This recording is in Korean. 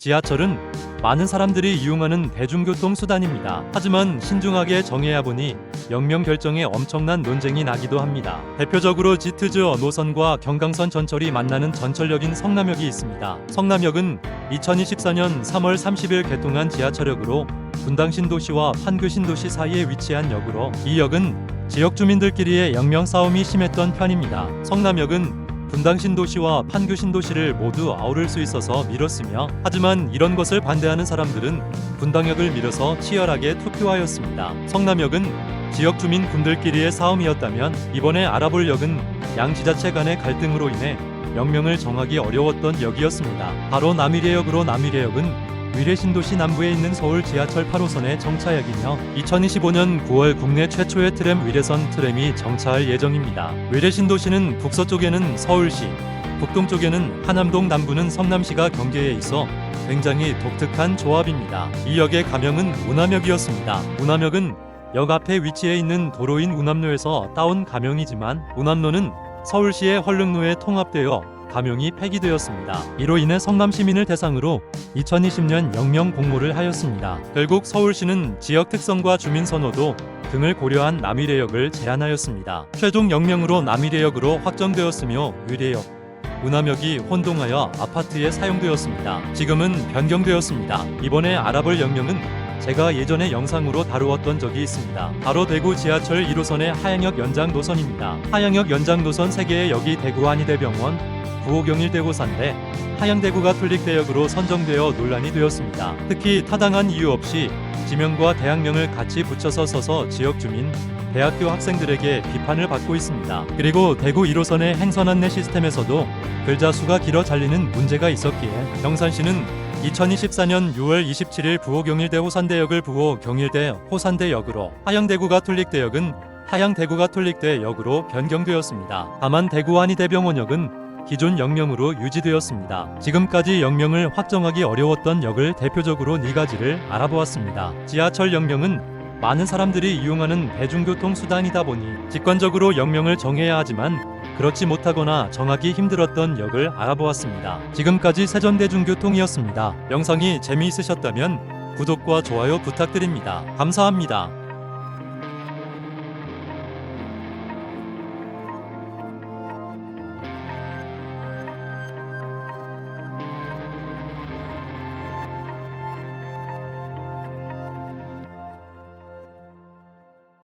지하철은 많은 사람들이 이용하는 대중교통 수단입니다. 하지만 신중하게 정해야 보니 영명 결정에 엄청난 논쟁이 나기도 합니다. 대표적으로 지트즈 노선과 경강선 전철이 만나는 전철역인 성남역이 있습니다. 성남역은 2024년 3월 30일 개통한 지하철역으로 분당 신도시와 판교 신도시 사이에 위치한 역으로 이 역은 지역 주민들끼리의 영명 싸움이 심했던 편입니다. 성남역은 분당 신도시와 판교 신도시를 모두 아우를 수 있어서 밀었으며 하지만 이런 것을 반대하는 사람들은 분당역을 밀어서 치열하게 투표하였습니다. 성남역은 지역 주민 분들끼리의 싸움이었다면 이번에 알아볼 역은 양 지자체 간의 갈등으로 인해 명명을 정하기 어려웠던 역이었습니다. 바로 남이래역으로 남이래역은 위례신도시 남부에 있는 서울 지하철 8호선의 정차역이며 2025년 9월 국내 최초의 트램 위례선 트램이 정차할 예정입니다. 위례신도시는 북서쪽에는 서울시, 북동쪽에는 하남동 남부는 성남시가 경계에 있어 굉장히 독특한 조합입니다. 이 역의 가명은 우남역이었습니다. 우남역은 역 앞에 위치해 있는 도로인 우남로에서 따온 가명이지만 우남로는 서울시의 헐릉로에 통합되어 가명이 폐기되었습니다. 이로 인해 성남 시민을 대상으로 2020년 영명 공모를 하였습니다. 결국 서울시는 지역 특성과 주민 선호도 등을 고려한 남이래역을 제안하였습니다. 최종 영명으로 남이래역으로 확정되었으며 위례역, 우남역이 혼동하여 아파트에 사용되었습니다. 지금은 변경되었습니다. 이번에 알아볼 영명은 제가 예전에 영상으로 다루었던 적이 있습니다. 바로 대구 지하철 1호선의 하양역 연장 노선입니다. 하양역 연장 노선 3개의 역이 대구 한의대병원, 구호경일대고산대, 하양대구가 tul릭대역으로 선정되어 논란이 되었습니다. 특히 타당한 이유 없이 지명과 대학명을 같이 붙여서 써서 지역 주민, 대학교 학생들에게 비판을 받고 있습니다. 그리고 대구 1호선의 행선 안내 시스템에서도 글자 수가 길어 잘리는 문제가 있었기에 경산시는 2024년 6월 27일 부호 경일대 호산대역을 부호 경일대 호산대역으로 하양대구가 tul릭대역은 하양대구가 tul릭대역으로 변경되었습니다. 다만 대구 한의대병원역은 기존 역명으로 유지되었습니다. 지금까지 역명을 확정하기 어려웠던 역을 대표적으로 네 가지를 알아보았습니다. 지하철 역명은 많은 사람들이 이용하는 대중교통 수단이다 보니 직관적으로 역명을 정해야 하지만 그렇지 못하거나 정하기 힘들었던 역을 알아보았습니다. 지금까지 세전대중교통이었습니다. 영상이 재미있으셨다면 구독과 좋아요 부탁드립니다. 감사합니다.